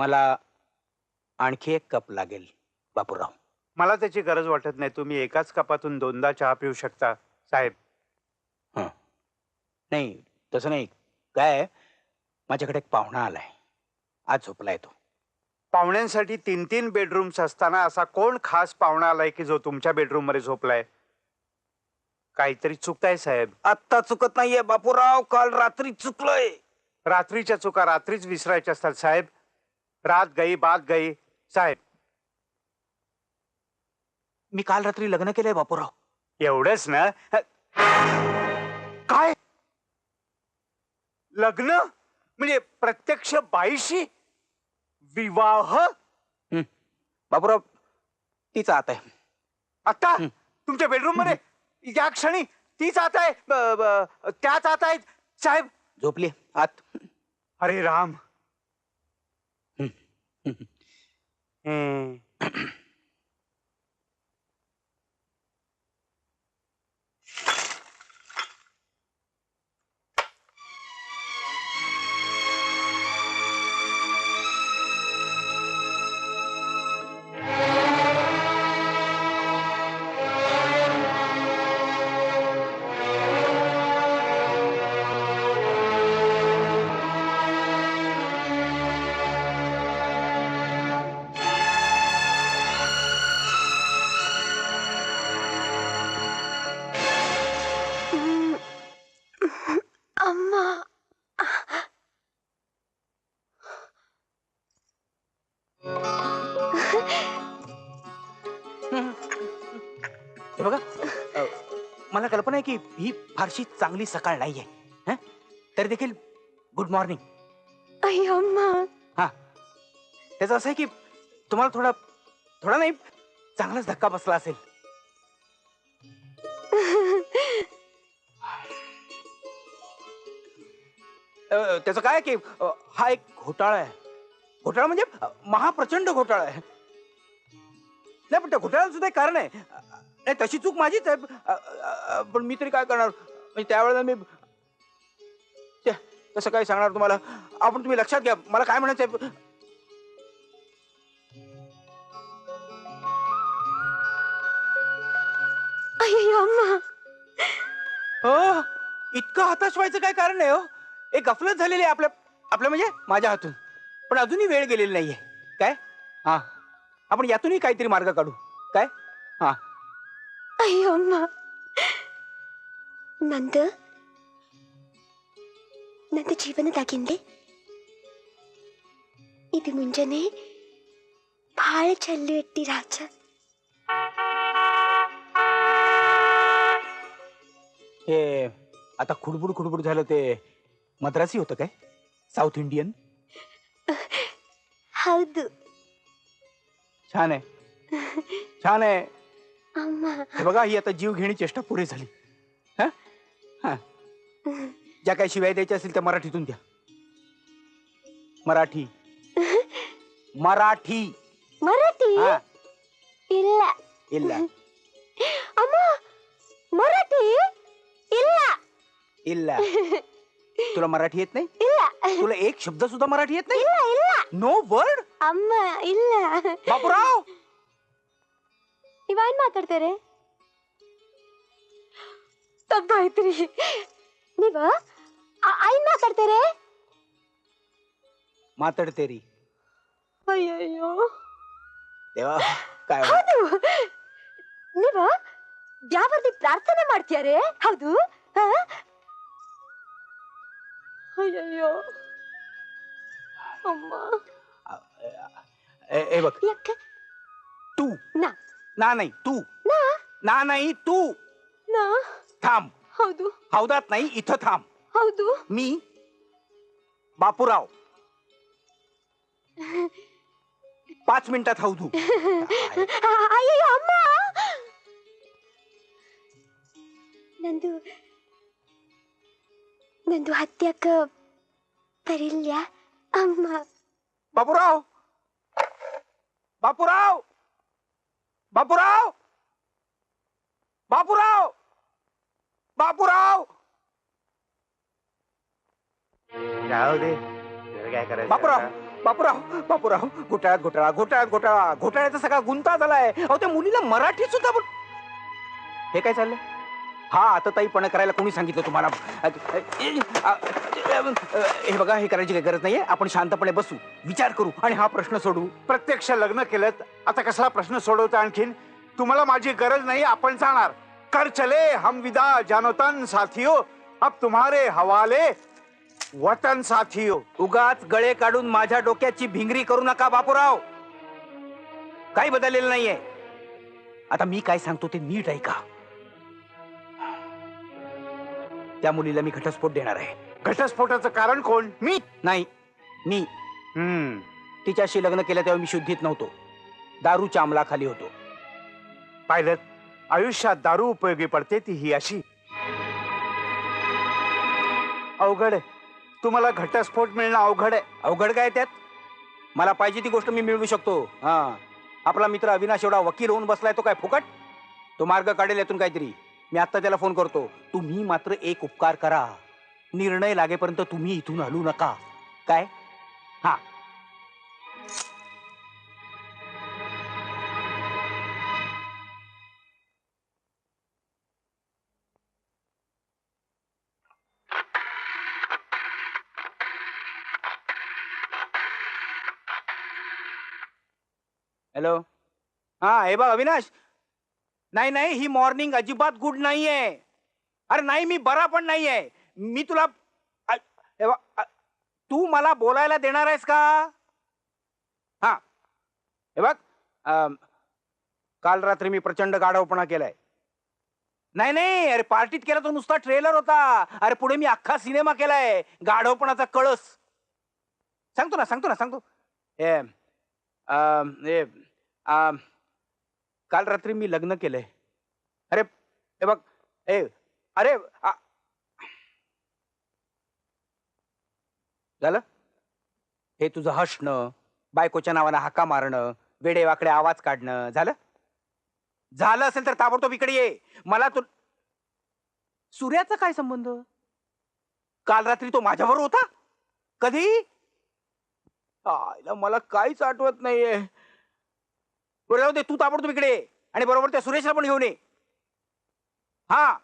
मला आणखी एक कप लागेल बापूराव. मला त्याची गरज वाटत नाही. तुम्ही एकाच कपातून दोनदा चहा पिऊ शकता साहेब. नाही तसं नाही. काय आहे, माझ्याकडे एक पाहुणा आलाय. आज झोपला येतो पाहुण्यांसाठी तीन तीन बेडरूम्स असताना असा कोण खास पाहुणा आलाय की जो तुमच्या बेडरूममध्ये झोपलाय? काहीतरी चुकताय साहेब. आत्ता चुकत नाहीये बापूराव. काल रात्री चुकलोय. रात्रीच्या चुका रात्रीच विसरायच्या असतात साहेब. रात गई बात गई साहेब. मी काल रात्री लग्न केलंय बापूराव. एवढंच ना? काय? लग्न? म्हणजे प्रत्यक्ष बाईशी? विवाह? बापूराव तीच आत आहे. आता. तुमच्या बेडरूममध्ये या क्षणी तीच आत आहे? त्याच आत आहेत? साहेब. झोपली आत. अरे राम. हं. आहे की ही फारशी चांगली सकाळ नाहीये. हं? तरी देखील गुड मॉर्निंग आई अम्मा. हा. त्याचं असं आहे की तुम्हाला थोडा थोडा नाही चांगलाच धक्का बसला असेल. अ, त्याचं काय आहे की अ, हा एक घोटाळा आहे. घोटाळा म्हणजे अ, महाप्रचंड घोटाळा आहे. नाही पण त्या घोटाळ्याला सुद्धा एक कारण आहे. अ, नाही तशी चूक माझीच आहे. अ, अ, अ, पण मी तरी काय करणार? म्हणजे त्यावेळेला मी ते, तसं काय सांगणार तुम्हाला? आपण तुम्ही लक्षात घ्या. मला काय म्हणायचं अम्मा. हो? इतकं हताश व्हायचं काय कारण नाही हो? एक गफलत झालेली आहे आपल्या आपल्या म्हणजे माझ्या हातून. पण अजूनही वेळ गेलेली नाहीये. काय? हा. आपण यातूनही काहीतरी मार्ग काढू. काय? आई अम्मा ನಂದ ನಂದು ಜೀವನದಾಗಿಂದೆ ಇದು ಮುಂಜಾನೆ ಭಾಳ ಚಲ್ಲು ಎಟ್ಟಿ ರಾಜ हे आता खुडबुड खुडबुड झालं ते मद्रासी होतं काय साऊथ इंडियन ಹೌದು छान आहे छान आहे ಅಮ್ಮ हे बघा ही आता जीव घेणी चेष्टा पुरे झाली. ज्या काही शिवाय द्यायच्या असेल त्या मराठीतून द्या. मराठी. मराठी. मराठी? हा. इल्ला. इल्ला. तुला मराठी येत नाही? इल्ला. तुला एक शब्द सुद्धा मराठी येत नाही? नो वर्ड अम्मा इल्ला. बापूराव! ಇವಾನ್ ಮಾತಾಡ್ತಾರೆ ತಪ್ಪಾಯ್ತ್ರಿ ನೀವ ಐನ್ ಮಾತಾಡ್ತಾರೆ ಮಾತಾಡ್ತೇರಿ ಅಯ್ಯಯ್ಯೋ ದೇವಾ ಕಾಯ್ ಹೌದು ನೀವು ಯಾವಲ್ಲಿ ಪ್ರಾರ್ಥನೆ ಮಾಡ್ತೀಯಾರೆ ಹೌದು ಅಯ್ಯಯ್ಯೋ ಅಮ್ಮ ಏ ಯಾಕೆ ಟು ನಾ ना नाही तू ನಾ ना नाही तू ನಾ थांब ಹೌದು हौदात नाही इथं थांब ಹೌದು मी बापूराव पाच मिनिटात हौदू ಆ- ಅಯ್ಯಯ್ಯೋ ಅಮ್ಮ ನಂದು ನಂದು ಹತ್ಯಾಕ ಬರಿಲ್ಯ ಅಮ್ಮ बापूराव बापूराव बापूराव! बापूराव! बापूराव! जाऊ दे. त्याला काय करायचं बापराव. आता? बापूराव! बापूराव! घोटाळ्यात घोटाळा घोटाळ्यात घोटाळा! घोटाळ्याचा सगळा गुंता झालाय अहो त्या मुलीला मराठी सुद्धा बोल हे काय चाललंय? हा आता ताईपणा करायला कोणी सांगितलं तुम्हाला? हे बघा हे करायची काही गरज नाहीये. आपण शांतपणे बसू विचार करू आणि हा प्रश्न सोडू. प्रत्यक्ष लग्न केलं आता कसला प्रश्न सोडवता आणखीन? तुम्हाला माझी गरज नाही आपण जाणार. कर चले हम विदा जानोतन साथियो. अब तुम्हारे हवाले वतन साथियो. उगाच गळे काढून माझ्या डोक्याची भिंगरी करू नका बापूराव. काही बदललेलं नाहीये. आता मी काय सांगतो ते नीट ऐका. त्या मुलीला मी घटस्फोट देणार आहे. घटस्फोटाचं कारण कोण? मी? नाही मी. हम्म. तिच्याशी लग्न केलं तेव्हा मी शुद्धीत नव्हतो. दारूच्या अंमलाखाली होतो. पाहिलं आयुष्यात दारू उपयोगी पडते ती ही अशी. अवघड आहे. तुम्हाला घटस्फोट मिळणं अवघड आहे. अवघड काय त्यात? मला पाहिजे ती गोष्ट मी मिळवू शकतो. हा. आपला मित्र अविनाश एवढा वकील होऊन बसलाय तो काय फुकट? तो मार्ग काढेल यातून काहीतरी. मी आत्ता त्याला फोन करतो. तुम्ही मात्र एक उपकार करा. निर्णय लागेपर्यंत तुम्ही इथून हलू नका. काय? हा. हॅलो. हा हे बघ अविनाश. नाही नाही ही मॉर्निंग अजिबात गुड नाहीये. अरे नाही मी बरा पण नाहीये. मी तुला अ- हे बघ, अ- तू मला बोलायला देणार आहेस का? हा. हे बघ अम, काल रात्री मी प्रचंड गाढवपणा केलाय. नाही नाही अरे पार्टीत केला तो नुसता ट्रेलर होता. अरे पुढे मी अख्खा सिनेमा केलाय. गाढवपणाचा कळस. सांगतो ना सांगतो ना सांगतो. हे अम, हे अम, काल रात्री मी लग्न केलंय. अरे हे बघ ए अरे झालं? हे तुझं हसणं बायकोच्या नावानं हाका मारणं वेडे वाकडे आवाज काढणं झालं? झालं असेल तर ताबडतोब इकडे ये. मला तू सूर्याचा काय संबंध? काल रात्री तो माझ्याबरोबर होता? कधी? आयला मला काहीच आठवत नाहीये. बरं जाऊ दे तू ताबडतोब इकडे ये. आणि बरोबर त्या सुरेशला पण घेऊन ये हा